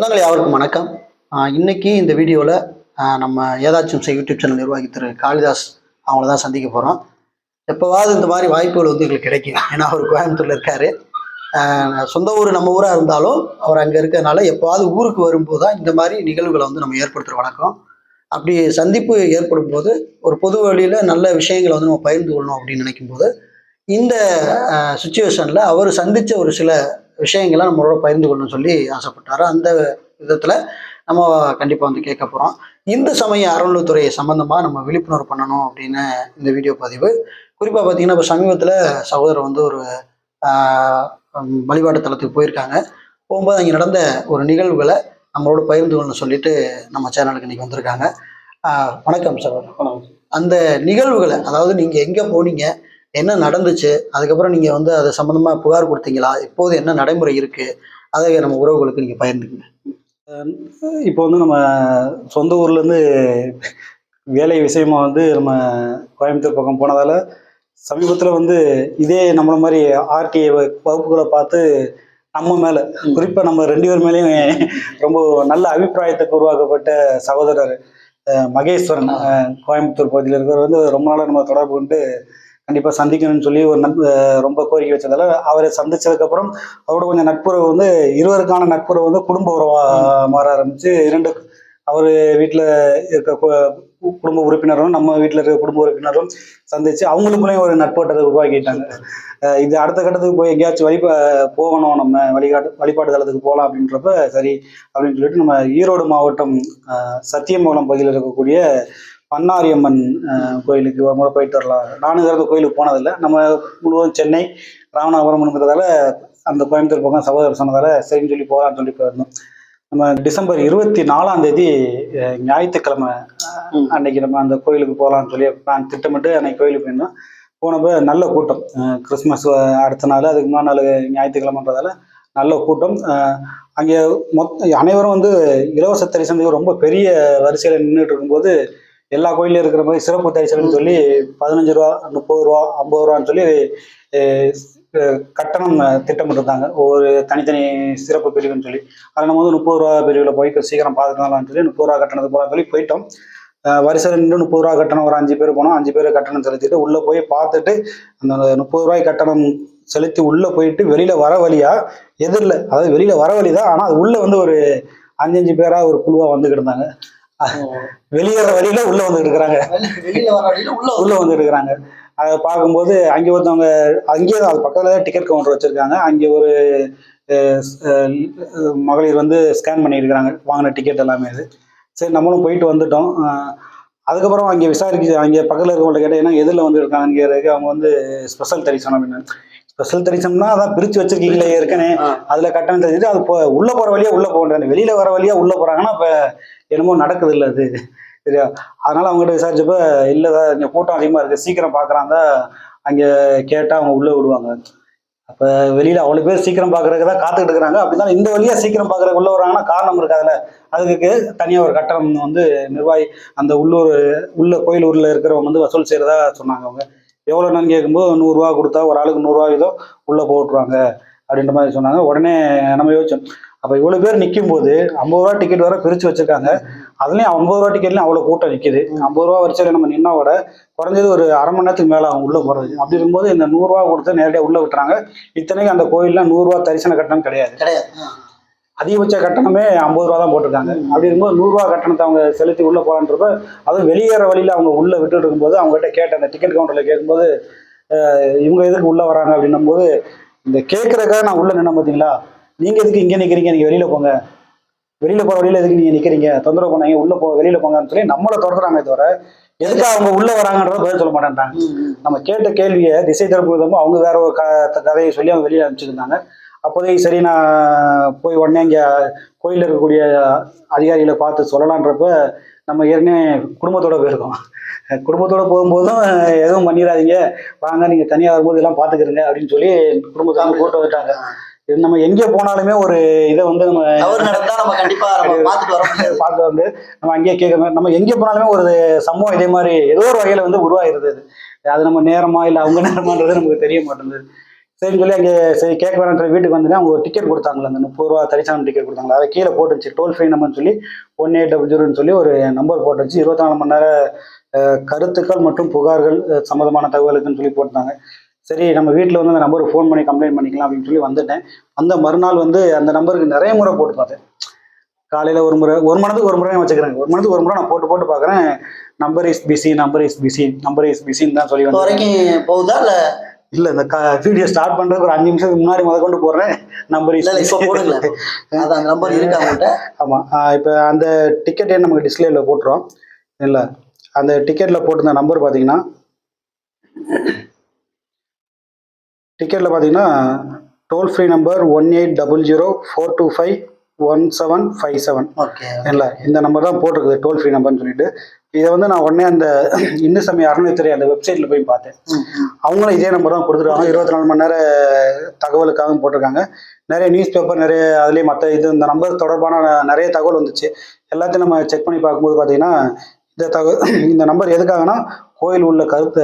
சொந்தங்கள் யாவருக்கும் வணக்கம். இன்னைக்கு இந்த வீடியோவில் நம்ம ஏதாச்சும் செய்ய யூடியூப் சேனல் நிர்வாகி திரு காளிதாஸ் அவங்கள தான் சந்திக்க போகிறோம் எப்போவாவது இந்த மாதிரி வாய்ப்புகள் வந்து எங்களுக்கு கிடைக்கும் ஏன்னா அவர் கோயம்புத்தூரில் இருக்காரு. சொந்த ஊர் நம்ம ஊராக இருந்தாலும் அவர் அங்கே இருக்கிறதுனால எப்போவாவது ஊருக்கு வரும்போது தான் இந்த மாதிரி நிகழ்வுகளை வந்து நம்ம ஏற்படுத்துகிற வழக்கம் அப்படி சந்திப்பு ஏற்படும் போது ஒரு பொது வழியில் நல்ல விஷயங்களை வந்து நம்ம பகிர்ந்து கொள்ளணும் அப்படின்னு நினைக்கும் போது இந்த சுச்சுவேஷனில் அவர் சந்தித்த ஒரு சில விஷயங்களை நம்மளோட பகிர்ந்து கொள்ளணும்னு சொல்லி ஆசைப்பட்டாரு. அந்த விதத்தில் நம்ம கண்டிப்பாக வந்து கேட்க போகிறோம் இந்து சமய அறநிலைத்துறை சம்மந்தமாக நம்ம விழிப்புணர்வு பண்ணணும் அப்படின்னு இந்த வீடியோ பதிவு. குறிப்பாக பார்த்தீங்கன்னா இப்போ சமீபத்தில் சகோதரர் வந்து ஒரு வழிபாட்டு தலத்துக்கு போயிருக்காங்க. போகும்போது அங்கே நடந்த ஒரு நிகழ்வுகளை நம்மளோட பகிர்ந்து கொள்ளணும் சொல்லிட்டு நம்ம சேனலுக்கு இன்னைக்கு வந்திருக்காங்க. ஆஹ், வணக்கம் அந்த நிகழ்வுகளை அதாவது நீங்கள் எங்கே போனீங்க என்ன நடந்துச்சு? அதுக்கப்புறம் நீங்கள் வந்து அது சம்மந்தமாக புகார் கொடுத்தீங்களா? இப்போது என்ன நடைமுறை இருக்குது அதை நம்ம உறவுகளுக்கு நீங்கள் பகிர்ந்துக்குங்க. இப்போ வந்து நம்ம சொந்த ஊர்லேருந்து வேலை விஷயமா வந்து நம்ம கோயம்புத்தூர் பக்கம் போனதால சமீபத்தில் வந்து இதே நம்மள மாதிரி ஆர்டிஐ வகுப்புகளை பார்த்து நம்ம மேலே குறிப்பாக நம்ம ரெண்டு பேர் மேலேயும் ரொம்ப நல்ல அபிப்பிராயத்துக்கு உருவாக்கப்பட்ட சகோதரர் மகேஸ்வரன் கோயம்புத்தூர் பகுதியில் இருக்கிறவர் வந்து ரொம்ப நாளாக நம்ம தொடர்பு கொண்டு கண்டிப்பாக சந்திக்கணும்னு சொல்லி ஒரு நட்பு ரொம்ப கோரிக்கை வச்சதால அவரை சந்திச்சதுக்கப்புறம் அவரோட கொஞ்சம் நட்புறவு வந்து இருவருக்கான நட்புறவு வந்து குடும்ப உறவாக மாற ஆரம்பிச்சு இரண்டு அவர் வீட்டில் இருக்க குடும்ப உறுப்பினரும் நம்ம வீட்டில் இருக்க குடும்ப உறுப்பினரும் சந்திச்சு அவங்களுக்குள்ளேயும் ஒரு நட்போட்டத்தை உருவாக்கிட்டாங்க. இது அடுத்த கட்டத்துக்கு போய் எங்கேயாச்சும் வழி போகணும் நம்ம வழிகாட்டு வழிபாட்டு தளத்துக்கு போகலாம் அப்படின்றப்ப சரி அப்படின்னு சொல்லிட்டு நம்ம ஈரோடு மாவட்டம் சத்தியமங்கலம் பகுதியில் இருக்கக்கூடிய பன்னாரியம்மன் அஹ், கோயிலுக்கு ஒரு முறை போயிட்டு வரலாம். நானும் இந்த கோயிலுக்கு போனதில்லை. நம்ம முழுவதும் சென்னை ராமநாதபுரம்ங்கிறதால அந்த கோயம்புத்தூர் பக்கம் சகோதரர் சொன்னதால சரின்னு சொல்லி போகலான்னு சொல்லி போயிருந்தோம். நம்ம டிசம்பர் இருபத்தி நாலாம் தேதி ஞாயிற்றுக்கிழமை. அன்னைக்கு நம்ம அந்த கோயிலுக்கு போகலான்னு சொல்லி நான் திட்டமிட்டு அன்னைக்கு கோயிலுக்கு போயிருந்தோம். போனப்ப நல்ல கூட்டம். கிறிஸ்மஸ் அடுத்த நாள் அதுக்கு முன்னாடி நாள் ஞாயிற்றுக்கிழமைன்றதால நல்ல கூட்டம். அங்கே மொத்த அனைவரும் வந்து இலவச தரிசனத்துக்கு ரொம்ப பெரிய வரிசையில் நின்றுட்டு இருக்கும்போது எல்லா கோயிலும் இருக்கிற மாதிரி சிறப்பு தரிசனம்னு சொல்லி பதினஞ்சு ரூபா முப்பது ரூபா ஐம்பது ரூபான்னு சொல்லி கட்டணம் திட்டமிட்டிருந்தாங்க. ஒவ்வொரு தனித்தனி சிறப்பு பிரிவுன்னு சொல்லி. அதில் நம்ம வந்து முப்பது ரூபா பிரிவில் போய் சீக்கிரம் பார்த்துக்கலாம்னு சொல்லி முப்பது ரூபா கட்டணத்துக்கு போகலாம்னு சொல்லி போயிட்டோம். வரிசையில் நின்று முப்பது ரூபா கட்டணம் ஒரு அஞ்சு பேர் போனோம். அஞ்சு பேர் கட்டணம் செலுத்திட்டு உள்ளே போய் பார்த்துட்டு அந்த முப்பது ரூபாய் கட்டணம் செலுத்தி உள்ளே போயிட்டு வெளியில் வர வழியா எதிரில் அதாவது வெளியில் வர வழி தான் ஆனால் அது உள்ளே வந்து ஒரு அஞ்சஞ்சு பேராக ஒரு குழுவாக வந்துக்கிட்டு இருந்தாங்க. வெளியேற வழியில் உள்ளே வந்துட்டு இருக்கிறாங்க வெளியில் வர வழியில் உள்ள உள்ள வந்து இருக்கிறாங்க அதை பார்க்கும்போது அங்கே ஒருத்தவங்க அங்கேயே அது பக்கத்தில் டிக்கெட் கவுண்டர் வச்சுருக்காங்க. அங்கே ஒரு மகளிர் வந்து ஸ்கேன் பண்ணியிருக்கிறாங்க வாங்கின டிக்கெட் எல்லாமே இது. சரி நம்மளும் போயிட்டு வந்துட்டோம். அதுக்கப்புறம் அங்கே விசாரிச்சு அங்கே பக்கத்தில் இருக்கவங்கள்ட்ட கேட்டேன் ஏன்னா எதில் வந்து இருக்காங்க இருக்கு அவங்க வந்து ஸ்பெஷல் தரிசனம் அப்படின்னு. ஸ்பெஷல் தரிசனம்னா அதான் பிரித்து வச்சிருக்கீங்களே ஏற்கனவே. அதில் கட்டணம் தெரிஞ்சுட்டு அது போ உள்ளே போகிற வழியாக உள்ளே போக வேண்டியது வெளியில் வர வழியாக உள்ளே போகிறாங்கன்னா இப்போ என்னமோ நடக்குது இல்லை அது. சரியா அதனால அவங்ககிட்ட விசாரிச்சப்ப இல்லை சார் இங்கே கூட்டம் அதிகமாக இருக்குது சீக்கிரம் பார்க்குறாங்க அங்கே கேட்டால் அவங்க உள்ளே விடுவாங்க. அப்போ வெளியில் அவ்வளோ பேர் சீக்கிரம் பார்க்குறதுக்கு தான் காத்துக்கிட்டு இருக்கிறாங்க அப்படின்னா இந்த வழியாக சீக்கிரம் பார்க்குறதுக்கு உள்ளே வராங்கன்னா காரணம் இருக்காதுல்ல அதுக்கு தனியாக ஒரு கட்டணம் வந்து நிர்வாகி அந்த உள்ளூர் உள்ள கோயிலூரில் இருக்கிறவங்க வந்து வசூல் செய்கிறதா சொன்னாங்க அவங்க. எவ்வளோ நான் கேட்கும்போது நூறுரூவா கொடுத்தா ஒரு ஆளுக்கு நூறுரூவா இதோ உள்ளே போட்டுருவாங்க அப்படின்ற மாதிரி சொன்னாங்க. உடனே நம்ம யோசிச்சோம். அப்போ இவ்வளோ பேர் நிற்கும் போது ஐம்பது ரூபா டிக்கெட் வர பிரித்து வச்சிருக்காங்க. அதுலேயும் ஐம்பது ரூபா டிக்கெட்லையும் அவ்வளோ கூட்டம் நிற்கிது ஐம்பது ரூபா வரிசையில் நம்ம நின்னா கூட குறைஞ்சது ஒரு அரை மணி நேரத்துக்கு மேலே அவங்க உள்ளே போகிறது அப்படி இருக்கும்போது இந்த நூறுரூவா கொடுத்து நேரடியாக உள்ளே விட்டுறாங்க. இத்தனைக்கும் அந்த கோயிலில் நூறுரூவா தரிசன கட்டணம் கிடையாது. கிடையாது. அதிகபட்ச கட்டணமே ஐம்பது ரூபா தான் போட்டிருக்காங்க. அப்படி இருக்கும்போது நூறுரூவா கட்டணத்தை அவங்க செலுத்தி உள்ளே போகலான்றப்ப அதுவும் வெளியேற வழியில் அவங்க உள்ளே விட்டுட்டு இருக்கும்போது அவங்ககிட்ட கேட்டேன். அந்த டிக்கெட் கவுண்டரில் கேட்கும்போது இவங்க எதுக்கு உள்ளே வராங்க? அப்படின்னும் போது இந்த கேட்குறக்காக நான் உள்ளே நின்ன பார்த்தீங்களா நீங்கள் எதுக்கு இங்கே நிற்கிறீங்க நீங்கள் வெளியில் போங்க. வெளியில் போகிற வழியில் எதுக்கு நீங்கள் நிற்கிறீங்க தொந்தரவு பண்ணாங்க உள்ளே போ வெளியில் போங்கன்னு சொல்லி நம்மளை துரத்துறாங்க தவிர எதுக்கு அவங்க உள்ளே வராங்கன்றத பதில் சொல்ல மாட்டேன்ட்டாங்க நம்ம கேட்ட கேள்வியை திசை திருப்பு விதமும் அவங்க வேற ஒரு கதையை சொல்லி அவங்க வெளியே அனுப்பிச்சிருந்தாங்க. அப்போதைக்கு சரி நான் போய் உடனே இங்கே கோயிலில் இருக்கக்கூடிய அதிகாரிகளை பார்த்து சொல்லலான்றப்ப நம்ம ஏற்கனவே குடும்பத்தோட போயிருக்கோம். குடும்பத்தோட போகும்போதும் எதுவும் பண்ணிடாதீங்க. வாங்க நீங்கள் தனியாக வரும்போது எல்லாம் பார்த்துக்கிறங்க அப்படின்னு சொல்லி குடும்பத்தோட கூட்டு வந்துட்டாங்க. இது நம்ம எங்கே போனாலுமே ஒரு இதை வந்து நம்ம நடந்தா நம்ம கண்டிப்பா பார்த்துட்டு வர முடியாது. பார்த்து வந்து நம்ம அங்கேயே கேட்கணும் நம்ம எங்கே போனாலுமே ஒரு சம்பவம் இதே மாதிரி ஏதோ ஒரு வகையில் வந்து உருவாகிருது அது அது நம்ம நேரமா இல்லை அவங்க நேரமான்றது நமக்கு தெரிய மாட்டேங்குது. சரின்னு சொல்லி அங்கே சரி கேட்க வேணான்ற வீட்டுக்கு வந்துட்டு அவங்க ஒரு டிக்கெட் கொடுத்தாங்களா அந்த முப்பது ரூபா தரிசனம் டிக்கெட் கொடுத்தாங்களா அதை கீழே போட்டுருச்சு டோல் ஃப்ரீ நம்பர்னு சொல்லி ஒன் எயிட் டபுள் ஜீரோன்னு சொல்லி ஒரு நம்பர் போட்டு வச்சு இருபத்தி நாலு மணி நேர அஹ், கருத்துக்கள் மற்றும் புகார்கள் சம்மந்தமான தகவலுக்குன்னு சொல்லி போட்டாங்க சரி நம்ம வீட்டில் வந்து அந்த நம்பருக்கு ஃபோன் பண்ணி கம்ப்ளைண்ட் பண்ணிக்கலாம் அப்படின்னு சொல்லி வந்துட்டேன். அந்த மறுநாள் வந்து அந்த நம்பருக்கு நிறைய முறை போட்டு பார்த்தேன். காலையில் ஒரு முறை ஒரு மணத்துக்கு ஒரு முறை வச்சுக்கிறேன். ஒரு மணத்துக்கு ஒரு முறை நான் போட்டு போட்டு பார்க்குறேன். Number is busy number is busy number is பிஸின்னு தான் சொல்லி வரைக்கும் போகுதா இல்ல? இல்லை இந்த வீடியோ ஸ்டார்ட் பண்ணுறதுக்கு ஒரு அஞ்சு நிமிஷத்துக்கு முன்னாடி முத கொண்டு போடுறேன். நம்பர் இல்ல இப்போ அது அந்த நம்பர் இருக்கு அவங்கள்ட்ட ஆமாம் இப்போ அந்த டிக்கெட்டே நமக்கு டிஸ்பிளேல போட்டுரும் இல்லை அந்த டிக்கெட்டில் போட்டிருந்த நம்பர் பார்த்தீங்கன்னா டிக்கெட்டில் பார்த்தீங்கன்னா toll free number one eight double zero four two five one seven five seven okay இல்லை இந்த நம்பர் தான் போட்டிருக்குது டோல் ஃப்ரீ நம்பர்னு சொல்லிட்டு. இதை வந்து நான் உடனே அந்த இந்து சமய அறநிலைத்துறை அந்த வெப்சைட்டில் போய் பார்த்தேன். அவங்களும் இதே நம்பர் தான் கொடுத்துருக்காங்க. இருபத்தி நாலு மணி நேர தகவலுக்காக போட்டிருக்காங்க. நிறைய நியூஸ் பேப்பர் நிறைய அதுலேயே மற்ற இது இந்த நம்பர் தொடர்பான நிறைய தகவல் வந்துச்சு. எல்லாத்தையும் நம்ம செக் பண்ணி பார்க்கும்போது பார்த்தீங்கன்னா இந்த தகவல் இந்த நம்பர் எதுக்காகனா கோயில் உள்ள கருத்து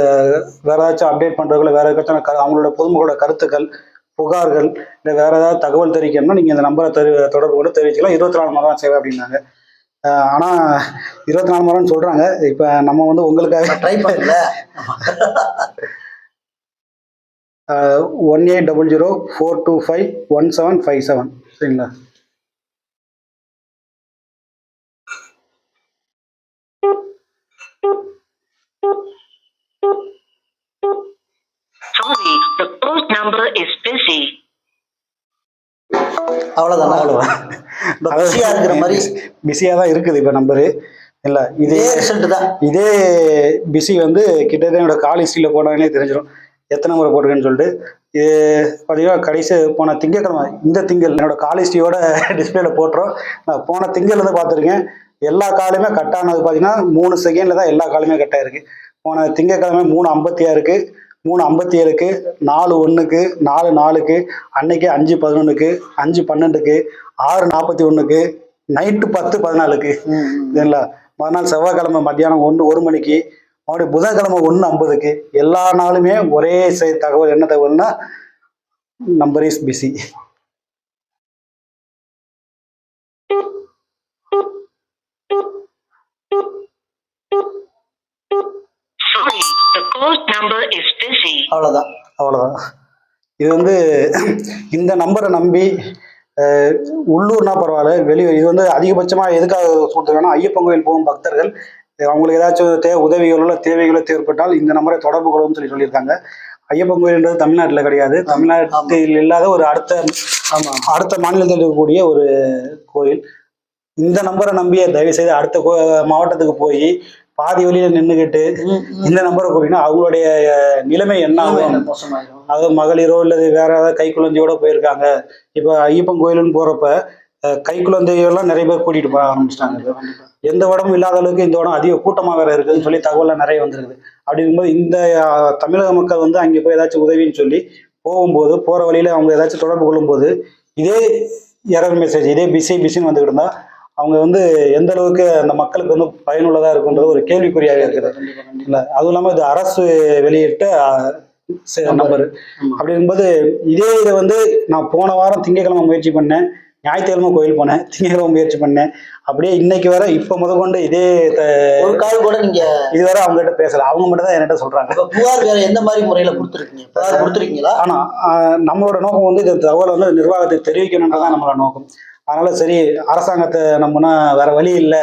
வேற ஏதாச்சும் அப்டேட் பண்ணுறதுல வேற ஏதாச்சும் அவங்களோட பொதுமக்களோட கருத்துக்கள் புகார்கள் இல்லை வேற ஏதாவது தகவல் தெரிவிக்கணும்னா நீங்கள் இந்த நம்பரை தெரி தொடர்பு கொண்டு தெரிவிக்கலாம் இருபத்தி நாலு மணி நேரம் சேவை அப்படின்னாங்க. ஆஹ் ஆனா இருபத்தி நாலு மணி நேரம்னு சொல்றாங்க. இப்போ நம்ம வந்து உங்களுக்காக ட்ரை பண்ணல. One eight double zero four two five one seven five seven சரிங்களா Sorry, the called number is busy. அவ்வளவுதானா அவ்வளோதான் பிஸியா இருக்கிற மாதிரி பிஸியாக தான் இருக்குது இப்போ நம்பரு இல்லை இதே ரிசல்ட் தான். இதே பிஸி வந்து கிட்டத்தட்ட என்னோட கால் ஹிஸ்ட்ரியில் போனாலே தெரிஞ்சிடும் எத்தனை முறை போட்டிருக்கேன்னு சொல்லிட்டு. இது பார்த்தீங்கன்னா கடைசி போன திங்கக்கிழமை இந்த திங்கள் என்னோட கால் ஹிஸ்ட்ரியோட டிஸ்பிளேல போட்டுரும் நான் போன திங்கள் இருந்து பார்த்துருக்கேன். எல்லா காலுமே கட் ஆனது பார்த்தீங்கன்னா மூணு செகண்டில் தான் எல்லா காலுமே கட் ஆயிருக்கு. போன திங்கக்கிழமை மூணு ஐம்பத்தி ஆறுக்கு மூணு ஐம்பத்தி ஏழுக்கு நாலு ஒன்றுக்கு நாலு நாலுக்கு அன்னைக்கு அஞ்சு பதினொன்றுக்கு அஞ்சு பன்னெண்டுக்கு ஆறு நாற்பத்தி ஒன்றுக்கு நைட்டு பத்து பதினாலுக்கு. சரிங்களா? மறுநாள் செவ்வாய்க்கிழமை மத்தியானம் ஒன்று ஒரு மணிக்கு மறுபடியும் புதன்கிழமை ஒன்று ஐம்பதுக்கு. எல்லா நாளுமே ஒரே தகவல் என்ன தகவல்னா number is busy Sorry, the called number is அவ்வளோதான் அவ்வளவுதான் அவ்வளோதான் இது வந்து இந்த நம்பரை நம்பி அஹ், உள்ளூர்னா பரவாயில்ல வெளியூர். இது வந்து அதிகபட்சமாக எதுக்காக சொல்லிருக்காங்கன்னா ஐயப்பன் கோயில் போகும் பக்தர்கள் அவங்களுக்கு ஏதாச்சும் தே உதவிகளோ தேவைகளோ தேவைப்பட்டால் இந்த நம்பரை தொடர்பு கொள்ளணும்னு சொல்லி சொல்லியிருக்காங்க. ஐயப்பன் கோயில்ன்றது தமிழ்நாட்டில் கிடையாது. தமிழ்நாட்டில் இல்லாத ஒரு அடுத்த ஆமாம் அடுத்த மாநிலத்தில் இருக்கக்கூடிய ஒரு கோயில். இந்த நம்பரை நம்பிய தயவு செய்து அடுத்த கோ மாவட்டத்துக்கு போய் பாதி வழியில நின்றுக்கிட்டு இந்த நம்பரை கூறினா அவங்களுடைய நிலைமை என்ன ஆகும்? மோசமாயிரும். அது மகளிரோ இல்லது வேற ஏதாவது கை குழந்தையோட போயிருக்காங்க. இப்போ ஐயப்பன் கோயிலுன்னு போறப்ப கை குழந்தையெல்லாம் நிறைய பேர் கூட்டிட்டு போக ஆரம்பிச்சிட்டாங்க. எந்த இடமும் இல்லாத அளவுக்கு இந்த இடம் அதிக கூட்டமா வேற இருக்குதுன்னு சொல்லி தகவல்லாம் நிறைய வந்திருக்குது. அப்படிங்கும்போது இந்த தமிழக மக்கள் வந்து அங்கே போய் ஏதாச்சும் உதவின்னு சொல்லி போகும்போது போற வழியில அவங்க ஏதாச்சும் தொடர்பு கொள்ளும்போது இதே எரர் மெசேஜ் இதே பிஸி பிஸின்னு வந்துகிட்டு இருந்தா அவங்க வந்து எந்த அளவுக்கு அந்த மக்களுக்கு வந்து பயனுள்ளதா இருக்குன்றது ஒரு கேள்விக்குறியாக இருக்குது. இல்ல அதுவும் இல்லாம இது அரசு வெளியிட்ட நம்பர். ஆமா. அப்படிங்கும்போது இதே இதை வந்து நான் போன வாரம் திங்கக்கிழமை முயற்சி பண்ணேன். ஞாயிற்றுக்கிழமை கோயில் போனேன். திங்கக்கிழமை முயற்சி பண்ணேன். அப்படியே இன்னைக்கு வர இப்ப முதற்கொண்டு இதே த- ஒரு கால் கூட நீங்க இதுவரை அவங்க கிட்ட பேசல. அவங்க மட்டும் தான் என்கிட்ட சொல்றாங்க புகார் வேற எந்த மாதிரி முறையில கொடுத்துருக்கீங்க? புகார் கொடுத்துருக்கீங்களா? ஆனா நம்மளோட நோக்கம் வந்து இந்த தகவலை வந்து நிர்வாகத்துக்கு தெரிவிக்கணுன்றதான் நம்மளோட நோக்கம். அதனால சரி அரசாங்கத்தை நம்பினா வேற வழி இல்லை.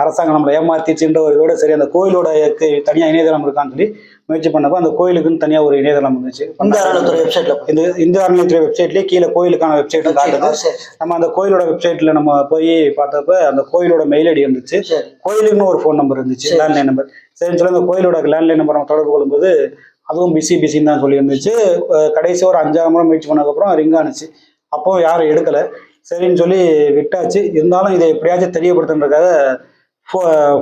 அரசாங்கம் நம்மளை ஏமாத்திச்சுன்ற ஒரு இதோட சரி அந்த கோயிலோட கு- தனியா இணையதளம் இருக்கான்னு சொல்லி முயற்சி பண்ணப்போ அந்த கோயிலுக்குன்னு தனியா ஒரு இணையதளம் இருந்துச்சு இந்த அறநிலைத்துறை வெப்சைட்ல இந்த இந்து அறநிலையத்துறை வெப்சைட்லயே கீழே கோயிலுக்கான வெப்சைட்டும் காட்டுது. நம்ம அந்த கோயிலோட வெப்சைட்ல நம்ம போய் பார்த்தப்ப அந்த கோயிலோட மெயில் ஐடி இருந்துச்சு. கோயிலுக்குன்னு ஒரு ஃபோன் நம்பர் இருந்துச்சு. லேண்ட்லைன் நம்பர் சரின்னு சொல்லி அந்த கோயிலோட லேண்ட்லைன் நம்பர் நம்ம தொடர்பு கொள்ளும்போது அதுவும் பிஸி பிஸின்னு தான் சொல்லி இருந்துச்சு அஹ் கடைசி ஒரு அஞ்சாறு முறை முயற்சி பண்ணதுக்கப்புறம் ரிங் ஆனுச்சு. அப்போ யாரும் எடுக்கல. சரின்னு சொல்லி விட்டாச்சு. இருந்தாலும் இதை எப்படியாச்சும் தெரியப்படுத்துன்றதுக்காக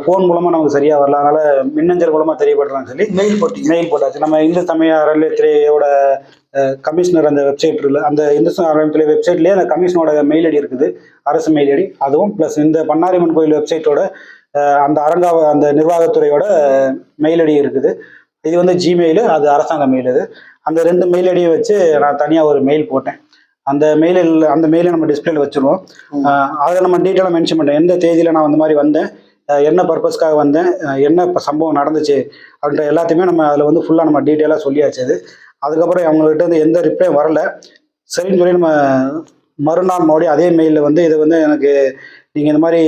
ஃபோன் மூலமா நமக்கு சரியா வரல. அதனால மின்னஞ்சல் மூலமா தெரியப்படுறான்னு சொல்லி மெயில் போட்டீங்க மெயில் போட்டாச்சு. நம்ம இந்து சமய அறநிலையத்துறையோட கமிஷனர் அந்த வெப்சைட் இருக்குல்ல அந்த இந்து சமய அறநிலையத்துறை வெப்சைட்லேயே அந்த கமிஷனோட மெயில் ஐடி இருக்குது. அரசு மெயில் ஐடி. அதுவும் ப்ளஸ் இந்த பண்ணாரிமன் கோயில் வெப்சைட்டோட அந்த அரங்கா அந்த நிர்வாகத்துறையோட மெயில் ஐடி இருக்குது. இது வந்து ஜிமெயில் அது அரசாங்க மெயில் இது. அந்த ரெண்டு மெயில் ஐடியை வச்சு நான் தனியாக ஒரு மெயில் போட்டேன். அந்த மெயிலில் அந்த மெயிலை நம்ம டிஸ்பிளேல வச்சுருவோம். அதில் நம்ம டீட்டெயிலாக மென்ஷன் பண்ணுறேன் எந்த தேதியில் நான் அந்த மாதிரி வந்தேன் என்ன பர்பஸ்க்காக வந்தேன் என்ன இப்போ சம்பவம் நடந்துச்சு அப்படின்ற எல்லாத்தையுமே நம்ம அதில் வந்து ஃபுல்லாக நம்ம டீட்டெயிலாக சொல்லியாச்சு அது. அதுக்கப்புறம் அவங்ககிட்ட இருந்து எந்த ரிப்ளை வரல. சரின்னு சொல்லி நம்ம மறுநாள் மறுபடியும் அதே மெயிலில் வந்து இது வந்து எனக்கு நீங்கள் இந்த மாதிரி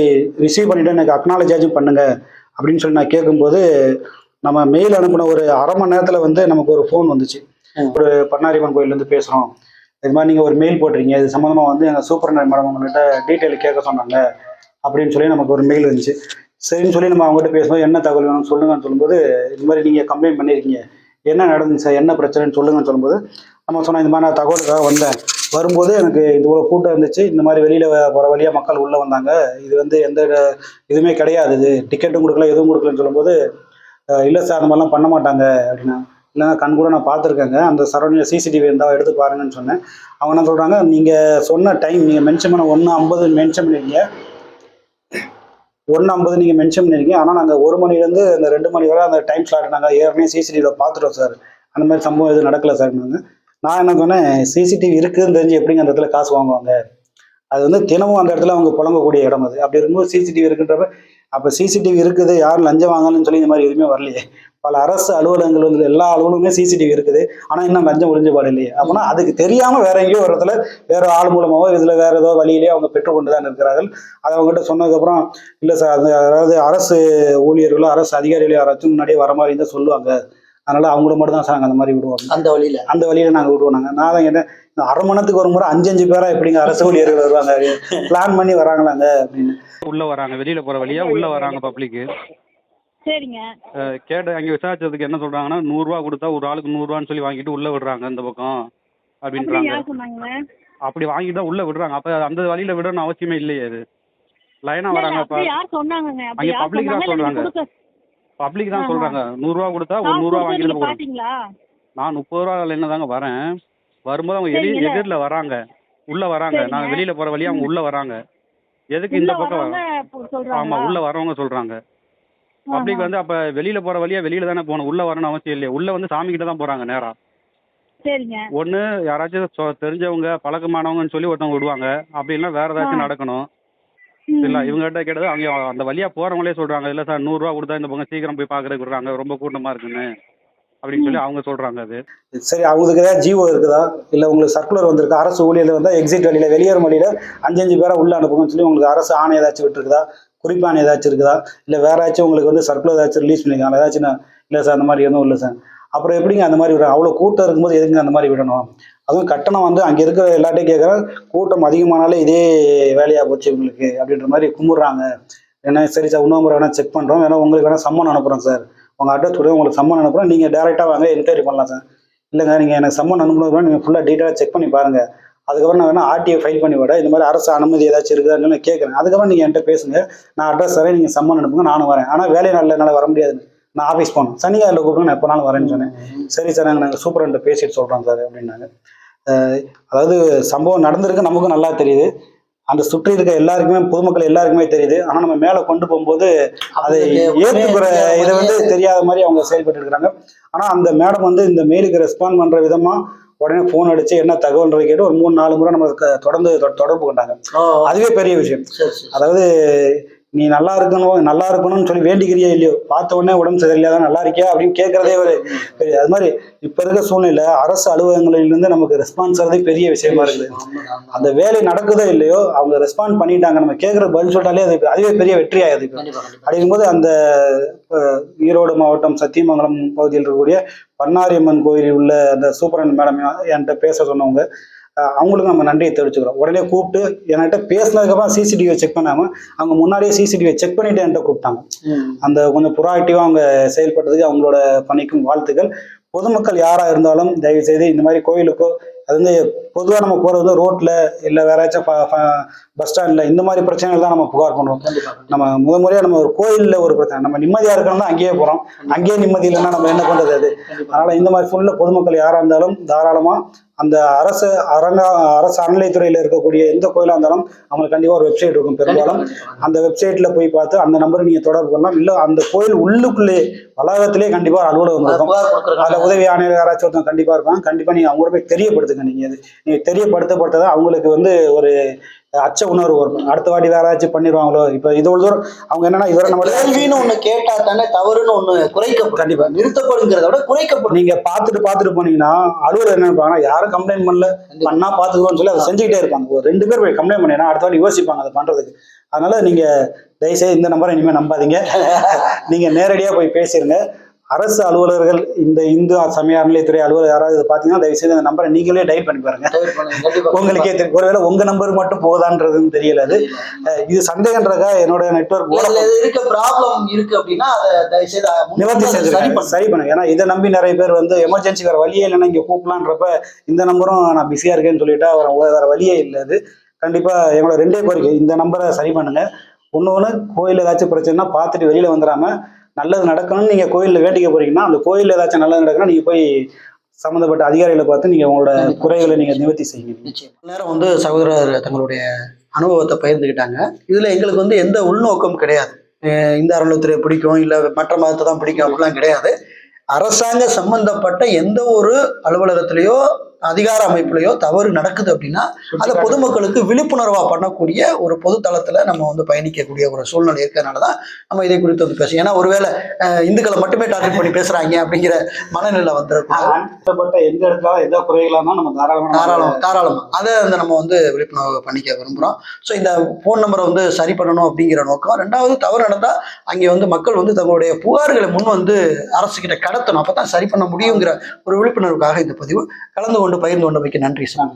ரிசீவ் பண்ணிவிட்டு எனக்கு அக்னாலஜாச்சும் பண்ணுங்க அப்படின்னு சொல்லி நான் கேட்கும்போது நம்ம மெயில் அனுப்பின ஒரு அரை மணி நேரத்தில் வந்து நமக்கு ஒரு ஃபோன் வந்துச்சு. ஒரு பண்ணாரிமன் கோயிலேருந்து பேசுகிறோம் இது மாதிரி நீங்கள் ஒரு மெயில் போட்டிருக்கீங்க. இது சம்மந்தமாக வந்து எங்கள் சூப்பர் மேடம் உங்கள்கிட்ட டீட்டெயில் கேட்க சொன்னாங்க. அப்படின்னு சொல்லி நமக்கு ஒரு மெயில் இருந்துச்சு. சரின்னு சொல்லி நம்ம அவங்ககிட்ட பேசும்போது என்ன தகவல் வேணும்னு சொல்லுங்கன்னு சொல்லும்போது இது மாதிரி நீங்கள் கம்ப்ளைண்ட் பண்ணியிருக்கீங்க என்ன நடந்துச்சு சார் என்ன பிரச்சனைன்னு சொல்லுங்கன்னு சொல்லும்போது நம்ம சொன்னோம் இந்த மாதிரி நான் தகவலுக்காக வந்தேன். வரும்போது எனக்கு இது ஒரு கூட்டம் இருந்துச்சு. இந்த மாதிரி வெளியில் போகிற வழியாக மக்கள் உள்ளே வந்தாங்க. இது வந்து எந்த இதுவுமே கிடையாது. இது டிக்கெட்டும் கொடுக்கல எதுவும் கொடுக்கலன்னு சொல்லும்போது இல்லை சார் அந்த மாதிரிலாம் பண்ண மாட்டாங்க அப்படின்னா இல்லை கண் கூட நான் பார்த்துருக்கேங்க. அந்த சரௌண்டிங் சிசிடிவி இருந்தால் எடுத்து பாருங்கன்னு சொன்னேன். அவங்க என்ன சொல்கிறாங்க நீங்கள் சொன்ன டைம் நீங்கள் மென்ஷன் பண்ண ஒன்று ஐம்பது மென்ஷன் பண்ணியிருக்கீங்க ஒன்று ஐம்பது நீங்கள் மென்ஷன் பண்ணியிருக்கீங்க ஆனால் நாங்கள் ஒரு மணிலேருந்து அந்த ரெண்டு மணி வரை அந்த டைம் ஸ்லாட் நாங்கள் ஏற்கனவே சிசிடிவியில் பார்த்துட்டோம் சார் அந்த மாதிரி சம்பவம் எதுவும் நடக்கலை சார் நாங்கள் நான் என்ன சொன்னேன் சிசிடிவி இருக்குதுன்னு தெரிஞ்சு எப்படிங்க அந்த இடத்துல காசு வாங்குவாங்க? அது வந்து தினமும் அந்த இடத்துல அவங்க புழங்கக்கூடிய இடம் அது. அப்படி இருக்கும்போது சிசிடிவி இருக்குன்றப்ப அப்போ சிசிடிவி இருக்குது யாரும் லஞ்சம் வாங்கலன்னு சொல்லி இந்த மாதிரி எதுவுமே வரலையே. பல அரசு அலுவலகங்கள் வந்து எல்லா அலுவலகமே சிசிடிவி இருக்குது. ஆனால் இன்னும் லஞ்சம் ஒழிஞ்ச பாடு இல்லையே அப்படின்னா அதுக்கு தெரியாமல் வேற எங்கேயோ ஒரு இடத்துல வேற ஆள் மூலமாவோ இதில் வேற ஏதோ வழியிலேயே அவங்க பெற்றுக்கொண்டு தான் இருக்கிறார்கள். அதை அவங்ககிட்ட சொன்னதுக்கப்புறம் இல்லை சார் அது அதாவது அரசு ஊழியர்களோ அரசு அதிகாரிகளோ யாராச்சும் முன்னாடியே வர மாதிரி இருந்தால் சொல்லுவாங்க. அதனால அவங்கள மட்டும் தான் சார் நாங்கள் அந்த மாதிரி விடுவோம். அந்த வழியில. அந்த வழியில நாங்கள் விடுவோம் நாங்கள் நான் தான் இந்த அரை மணி நேரத்துக்கு ஒரு முறை அஞ்சு அஞ்சு பேரா எப்படிங்க அரசு ஊழியர்கள் வருவாங்க? பிளான் பண்ணி வராங்களாங்க? அப்படின்னு. உள்ள வராங்க வெளியில போற வழியா உள்ள வராங்க பப்ளிக்கு சரிங்க. கேட்டு அங்கே விசாரிச்சதுக்கு என்ன சொல்றாங்கன்னா நூறுரூவா கொடுத்தா ஒரு ஆளுக்கு நூறுரூவான்னு சொல்லி வாங்கிட்டு உள்ள விடுறாங்க இந்த பக்கம் அப்படி அப்படின்றாங்க அப்படி வாங்கிட்டு தான் உள்ள விடுறாங்க. அப்ப அந்த வழியில விடணும் அவசியமே இல்லையே அது. லைனா வராங்க அங்க public தான் சொல்றாங்க. நீங்க பப்ளிக் தான். சொல்றாங்க. நூறுரூவா கொடுத்தா ஒரு நூறுரூவா கொடுத்து வாங்கிட்டு நீங்க நான் முப்பது ரூபா என்ன தாங்க வரேன். வரும்போது அவங்க சரிங்க. எதிரில் வராங்க. உள்ள வராங்க. நான் வெளியில போற வழியா அவங்க உள்ள வராங்க. எதுக்கு இந்த பக்கம் ஆமா உள்ள வரவங்க சொல்றாங்க. பப்ளிக் வந்து அப்ப வெளியில போற வழியா வெளியில தானே போகணும். உள்ள வரணும்னு அவசியம் இல்லையா. உள்ள வந்து சாமி கிட்ட தான் போறாங்க நேரா. சரிங்க. ஒண்ணு யாராச்சும் தெரிஞ்சவங்க பழக்கமானவங்கன்னு சொல்லி ஒருத்தவங்க விடுவாங்க. அப்படி இல்லைன்னா வேற ஏதாச்சும். நடக்கணும். இல்ல இவங்ககிட்ட கேட்டது அவங்க அந்த வழியா போறவங்களே சொல்றாங்க. இல்ல சார் நூறுரூவா கொடுத்தா இந்த பக்கம் சீக்கிரம் போய் பாக்குறதுக்கு விடுறாங்க. ரொம்ப கூட்டமா இருக்குன்னு அப்படின்னு சொல்லி அவங்க சொல்றாங்க அது. சரி அவங்களுக்கு ஏதாவது ஜிஓ இருக்குதா? இல்லை உங்களுக்கு சர்க்குலர் வந்திருக்கா? அரசு ஊழியர் வந்தால் எக்ஸிட் வழியில் வெளியேறும் வழியில் அஞ்சு அஞ்சு பேரை உள்ள அனுப்புங்கன்னு சொல்லி உங்களுக்கு அரசு ஆணை ஏதாச்சும் விட்டுருக்குதா? குறிப்பான ஏதாச்சும் இருக்குதா? இல்லை வேற ஏதாச்சும் உங்களுக்கு வந்து சர்க்குலர் ஏதாச்சும் ரிலீஸ் பண்ணிக்கலாம் ஏதாச்சும் நான் இல்லை சார் அந்த மாதிரி எதுவும் இல்லை சார் அப்புறம் எப்படிங்க அந்த மாதிரி விடுறோம் அவ்வளோ கூட்டம் இருக்கும்போது எதுங்க அந்த மாதிரி விடணும்? அதுவும் கட்டணம் வந்து அங்கே இருக்கிற எல்லாட்டையும் கேட்குறேன் கூட்டம் அதிகமானாலே இதே வேலையாக போச்சு உங்களுக்கு அப்படின்ற மாதிரி கும்பிட்றாங்க. ஏன்னா சரி சார் இன்னொரு முறை வேணால் செக் பண்ணுறோம் வேணால் உங்களுக்கு வேணால் சம்மன் அனுப்புகிறோம் சார் உங்கள் அட்ரஸ் கூட உங்களுக்கு சம்மன் அனுப்புகிறோம் நீங்கள் டேரெக்டாக வாங்க என்கொயரி பண்ணலாம் சார் இல்லைங்க நீங்கள் எனக்கு சம்மன் அனுப்புனது நீங்கள் ஃபுல்லாக டீட்டெயிலாக செக் பண்ணி பாருங்கள் அதுக்கப்புறம் நான் வேணா ஆர்டிஐ ஃபைல் பண்ணி விட இந்த மாதிரி அரசு அனுமதி ஏதாச்சும் இருக்குதான்னு கேட்குறேன் அதுக்கப்புறம் நீங்கள் என்கிட்ட பேசுங்க. நான் அட்ரஸ் தரேன் நீங்கள் சம்மன் அனுப்புங்க நானும் வரேன். ஆனால் வேலை நாளில் என்னால் வர முடியாது. நான் ஆஃபீஸ் போகணும். சனிக்காரில் கூப்பிட்டு நான் எப்போனாலும் வரேன்னு சொன்னேன். சரி சார் நாங்கள் நாங்கள் சூப்பரண்ட்ட பேசிட்டு சொல்கிறோம் சார் அப்படின்னாங்க. அதாவது சம்பவம் நடந்திருக்கு நமக்கும் நல்லா தெரியுது. அந்த சுற்றி இருக்க எல்லாருக்குமே பொதுமக்கள் எல்லாருக்குமே தெரியுது. ஆனால் நம்ம மேலே கொண்டு போகும்போது அதை ஏற்றுக்கிற இதை வந்து தெரியாத மாதிரி அவங்க செயல்பட்டு இருக்கிறாங்க ஆனால் அந்த மேடம் வந்து இந்த மெயிலுக்கு ரெஸ்பாண்ட் பண்ணுற விதமாக உடனே ஃபோன் அடிச்சு என்ன தகவல்ன்றதை கேட்டு ஒரு மூணு நாலு முறை நம்ம தொடர்ந்து தொடர்பு கொண்டாங்க. அதுவே பெரிய விஷயம். அதாவது நீ நல்லா இருக்கணும் நல்லா இருக்கணும்னு சொல்லி வேண்டிக்கிறியா இல்லையோ? பார்த்த உடனே உடம்பு சரியில்லாத நல்லா இருக்கியா? அப்படின்னு கேட்கறதே ஒரு பெரிய அது மாதிரி இப்போ இருக்க சூழ்நிலை அரசு அலுவலகங்களிலிருந்து நமக்கு ரெஸ்பான்ஸ் வரதே பெரிய விஷயமா இருக்குது. அந்த வேலை நடக்குதோ இல்லையோ அவங்க ரெஸ்பாண்ட் பண்ணிட்டாங்க. நம்ம கேட்குற பதில் சொல்லிட்டாலே அது அதுவே பெரிய வெற்றி ஆகுது அப்படிங்கும்போது அந்த ஈரோடு மாவட்டம் சத்தியமங்கலம் பகுதியில் இருக்கக்கூடிய பன்னாரியம்மன் கோயிலில் உள்ள அந்த சூப்பரன் மேடம் என்கிட்ட பேச சொன்னவங்க அவங்களுக்கு நம்ம நன்றியை தெரிவிச்சுக்கிறோம். உடனே கூப்பிட்டு என்கிட்ட பேசினதுக்கப்புறம் சிசிடிவியை செக் பண்ணாமல் அவங்க முன்னாடியே சிசிடிவியை செக் பண்ணிட்டு என்கிட்ட கூப்பிட்டாங்க. அந்த கொஞ்சம் ப்ரோஆக்டிவாக அவங்க செயல்பட்டதுக்கு அவங்களோட பணிக்கும் வாழ்த்துக்கள். பொதுமக்கள் யாராக இருந்தாலும் தயவு செய்து இந்த மாதிரி கோயிலுக்கோ அது வந்து பொதுவாக நம்ம போகிறது ரோட்டில் இல்லை வேற ஏதாச்சும் பஸ் ஸ்டாண்டில் இந்த மாதிரி பிரச்சனைகள் தான் நம்ம புகார் பண்ணுவோம் நம்ம முத முறையாக நம்ம ஒரு கோயிலில் ஒரு பிரச்சனை. நம்ம நிம்மதியாக இருக்கணும்னா அங்கேயே போகிறோம் அங்கேயே நிம்மதி இல்லைன்னா நம்ம என்ன பண்ணுறது அது? அதனால் இந்த மாதிரி ஃபுல்லாக பொதுமக்கள் யாராக இருந்தாலும் தாராளமாக அந்த அரசு அரங்க அரசு அறநிலைத்துறையில் இருக்கக்கூடிய எந்த கோயிலாக இருந்தாலும் அவங்களுக்கு கண்டிப்பாக ஒரு வெப்சைட் இருக்கும் பெரும்பாலும். அந்த வெப்சைட்டில் போய் பார்த்து அந்த நம்பரை நீங்கள் தொடர்பு கொள்ளலாம். இல்லை அந்த கோயில் உள்ளுக்குள்ளே வளாகத்திலே கண்டிப்பாக அலுவலகம் இருக்கும். அதில் உதவி ஆணையர் யாராச்சும் ஒருத்தவங்க கண்டிப்பாக இருப்பாங்க. கண்டிப்பாக நீங்கள் அவங்க கூட போய் தெரியப்படுத்துங்க. நீங்கள் நீங்கள் தெரியப்படுத்தப்பட்டதை அவங்களுக்கு வந்து ஒரு அச்ச உணர்வு வரும். அடுத்த வாட்டி வேற ஏதாச்சும் பண்ணிடுவாங்களோ? இப்போ இது ஒரு தூரம் அவங்க என்னன்னா இவரை நம்ம கேள்வின்னு ஒண்ணு கேட்டா தானே தவறுன்னு ஒண்ணு குறைக்கப்படும். கண்டிப்பா. நிறுத்தப்படுங்கிறத விட குறைக்கப்படும். நீங்க பார்த்துட்டு பார்த்துட்டு போனீங்கன்னா அலுவலர் என்ன நினைப்பாங்கன்னா யாரும் கம்ப்ளைண்ட் பண்ணல. பண்ணா பார்த்துக்கிறோம்னு சொல்லி அதை செஞ்சுக்கிட்டே இருப்பாங்க. ஒரு ரெண்டு பேர் போய் கம்ப்ளைண்ட் பண்ணீங்கன்னா அடுத்த வாட்டி யோசிப்பாங்க அதை பண்றதுக்கு. அதனால நீங்க தயவுசெய்து இந்த நம்பரை இனிமேல் நம்பாதீங்க. நீங்க நேரடியாக போய் பேசிருங்க. அரசு அலுவலர்கள் இந்த இந்து சமய அறநிலையத்துறை அலுவலர் யாராவது பார்த்தீங்கன்னா தயவுசெய்து அந்த நம்பரை நீங்களே டைப் பண்ணி பாருங்க. உங்களுக்கே தெரியும். ஒருவேளை உங்க நம்பர் மட்டும் போதான்றதுன்னு தெரியல அது. இது சந்தேகன்றக்கா என்னோட நெட்ஒர்க் இருக்க ப்ராப்ளம் இருக்கு அப்படின்னா அதை தயவு செய்து நிவர்த்தி செஞ்சு சரி பண்ணு சரி பண்ணுங்க. ஏன்னா இதை நம்பி நிறைய பேர் வந்து எமர்ஜென்சி வேற வழியே இல்லைன்னா இங்க கூப்பிடலான்றப்ப இந்த நம்பரும் நான் பிஸியா இருக்கேன்னு சொல்லிட்டா வேற வேற வழியே இல்லை அது. கண்டிப்பா எங்களோட ரெண்டே கோரிக்கை இந்த நம்பரை சரி பண்ணுங்க. ஒன்று ஒன்று கோயில் ஏதாச்சும் பிரச்சனைனா பார்த்துட்டு வெளியில வந்துடாம நல்லது நடக்கணும்னு நீங்க கோயிலில் வேண்டிக்க போறீங்கன்னா அந்த கோயிலில் ஏதாச்சும் நல்லது நடக்கணும் நீங்க போய் சம்மந்தப்பட்ட அதிகாரிகளை பார்த்து நீங்க உங்களோட குறைகளை நீங்க நிவர்த்தி செய்யுங்க. நேரம் வந்து சகோதரர் தங்களுடைய அனுபவத்தை பகிர்ந்துக்கிட்டாங்க இதுல எங்களுக்கு வந்து எந்த உள்நோக்கம் கிடையாது. இந்த அறநிலையத்துறை பிடிக்கும் இல்ல மற்ற மதத்தை தான் பிடிக்கும் அப்படிலாம் கிடையாது. அரசாங்க சம்பந்தப்பட்ட எந்த ஒரு அலுவலகத்திலேயோ அதிகார அமைப்புலையோ தவறு நடக்குது அப்படின்னா அதை பொதுமக்களுக்கு விழிப்புணர்வா பண்ணக்கூடிய ஒரு பொது தளத்துல நம்ம வந்து பயணிக்கக்கூடிய ஒரு சூழ்நிலை இருக்கிறதுனால தான் நம்ம இதை குறித்து வந்து பேசுவோம் ஏன்னா ஒருவேளை இந்துக்களை மட்டுமே டார்கெட் பண்ணி பேசுறாங்க அப்படிங்கிற மனநிலை அனுப்பப்பட்ட எந்த இடத்துல எந்த குறைகளா இருந்தாலும் நம்ம தாராளமாக தாராளம் தாராளமா. அதை வந்து நம்ம வந்து விழிப்புணர்வு பண்ணிக்க விரும்புகிறோம் ஸோ இந்த ஃபோன் நம்பரை வந்து சரி பண்ணணும் அப்படிங்கிற நோக்கம். ரெண்டாவது தவறு நடந்தால் அங்கே வந்து மக்கள் வந்து தங்களுடைய புகார்களை முன் வந்து அரசுகிட்ட கடத்தணும். அப்போ தான் சரி பண்ண முடியுங்கிற ஒரு விழிப்புணர்வுக்காக இந்த பதிவு. கலந்து கொண்டு கொண்டு பகிர்ந்து கொண்டமைக்கு நன்றி சார்